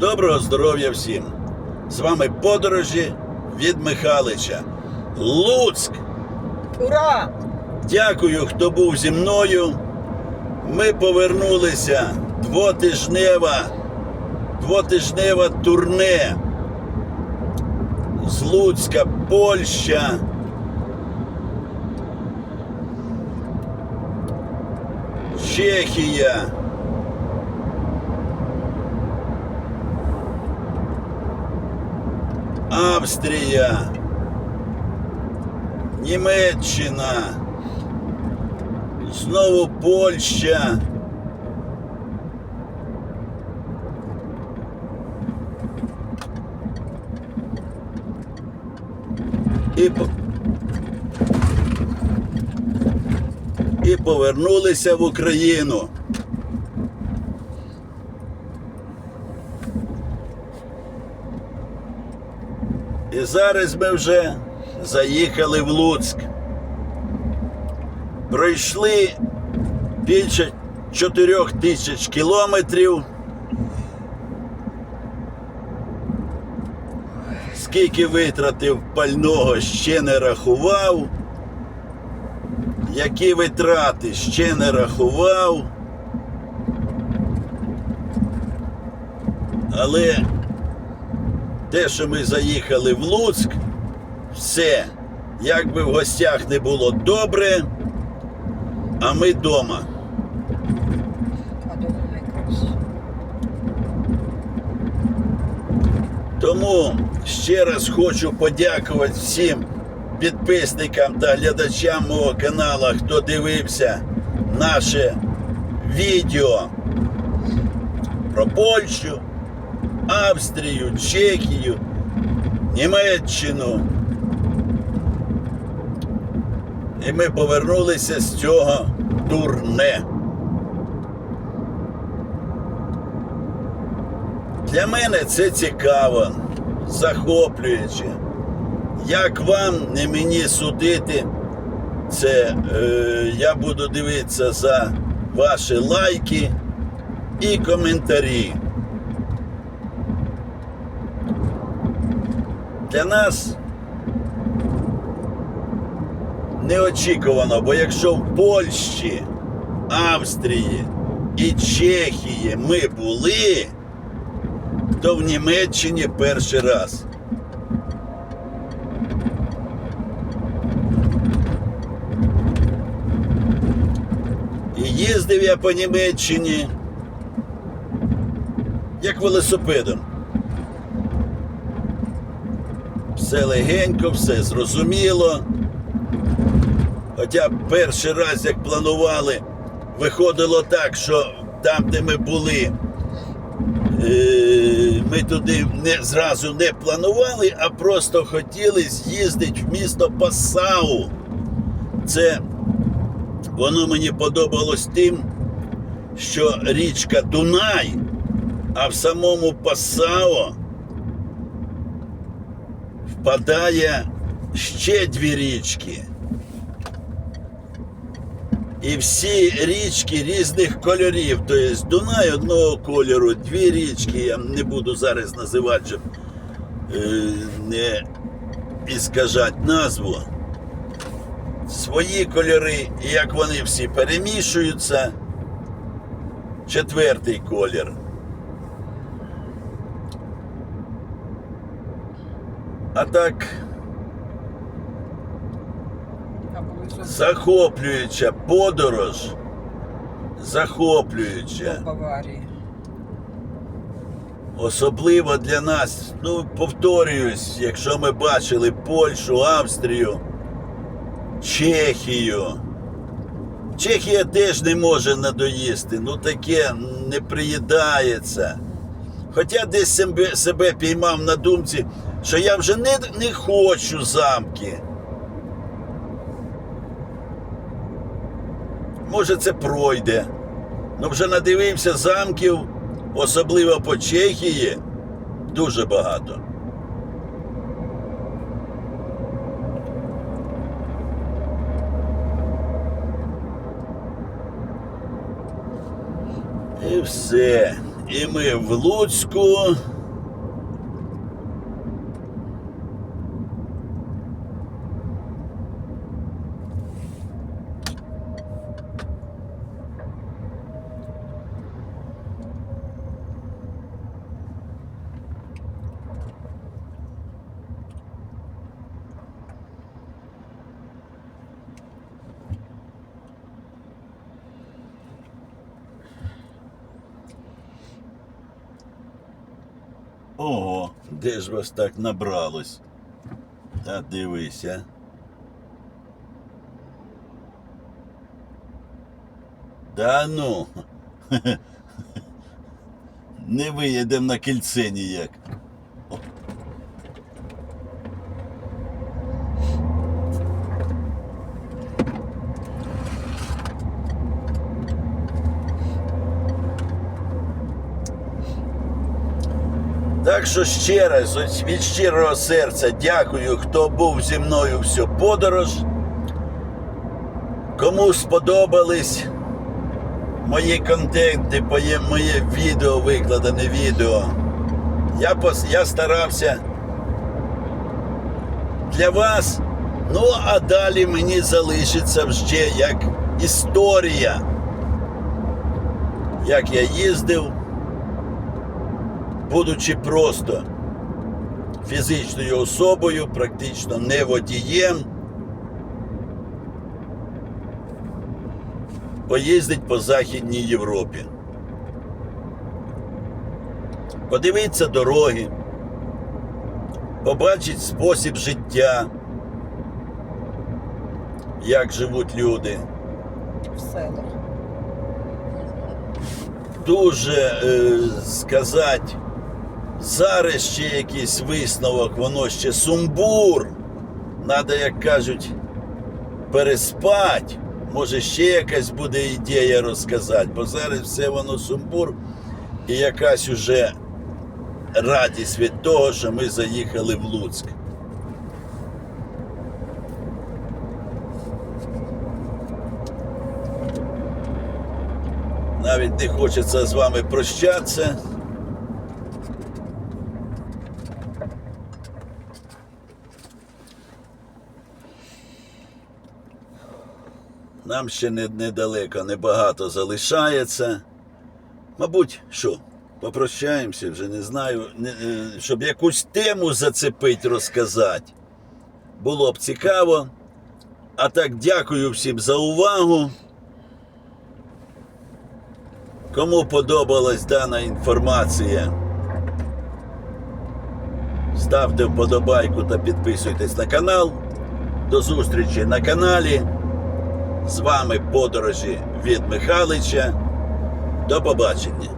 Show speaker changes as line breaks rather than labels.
Доброго здоров'я всім! З вами подорожі від Михалича. Луцьк!
Ура!
Дякую, хто був зі мною. Ми повернулися двотижнева, двотижневе турне з Луцька, Польща. Чехія. Австрія. Німеччина. Знову Польща. І, і повернулися в Україну. І зараз ми вже заїхали в Луцьк. Пройшли більше 4 тисяч кілометрів. Скільки витратив пального, ще не рахував. Які витрати ще не рахував. Але те, що ми заїхали в Луцьк, все, як би в гостях не було добре, а ми вдома. Тому ще раз хочу подякувати всім підписникам та глядачам мого каналу, хто дивився наше відео про Польщу, Австрію, Чехію, Німеччину. І ми повернулися з цього турне. Для мене це цікаво, захоплююче. Як вам, не мені судити, це е, я буду дивитися за ваші лайки і коментарі. Для нас неочікувано, бо якщо в Польщі, Австрії і Чехії ми були, то в Німеччині перший раз. І їздив я по Німеччині як велосипедом. Все легенько, все зрозуміло. Хоча перший раз, як планували, виходило так, що там, де ми були, Е, ми туди не зразу не планували, а просто хотіли з'їздити в місто Пасау. Це воно мені подобалось тим, що річка Дунай, а в самому Пасао впадає ще дві річки. І всі річки різних кольорів. Тобто Дунай одного кольору, дві річки, я не буду зараз називати, щоб е, не іскажати назву. Свої кольори, і як вони всі перемішуються. Четвертий колір. А так. Захоплююча подорож. Захоплююча. Особливо для нас, ну, повторююсь, якщо ми бачили Польщу, Австрію, Чехію. Чехія теж не може надоїсти, ну таке не приїдається. Хоча десь себе піймав на думці, що я вже не, не хочу замки. Може, це пройде. Ну вже надивився замків, особливо по Чехії, дуже багато. І все. І ми в Луцьку. Ого, де ж вас так набралось? Та дивися. Да ну. Не виїдемо на кільце ніяк. Так що ще раз, від щирого серця дякую, хто був зі мною всю подорож. Кому сподобались мої контенти, моє, відео, викладене відео. Я, пос, я старався для вас. Ну, а далі мені залишиться ще як історія. Як я їздив будучи просто фізичною особою, практично не водієм, поїздить по Західній Європі. Подивиться дороги, побачить спосіб життя, як живуть люди.
В селах.
дуже е, сказати, зараз ще якийсь висновок, воно ще сумбур. Надо, як кажуть, переспать. Може, ще якась буде ідея розказати, бо зараз все воно сумбур і якась уже радість від того, що ми заїхали в Луцьк. Навіть не хочеться з вами прощатися. Нам ще недалеко, небагато залишається. Мабуть, що, попрощаємося, вже не знаю, е, щоб якусь тему зацепити, розказати. Було б цікаво. А так, дякую всім за увагу. Кому подобалась дана інформація, ставте вподобайку та підписуйтесь на канал. До зустрічі на каналі. З вами подорожі від Михайлича. До побачення.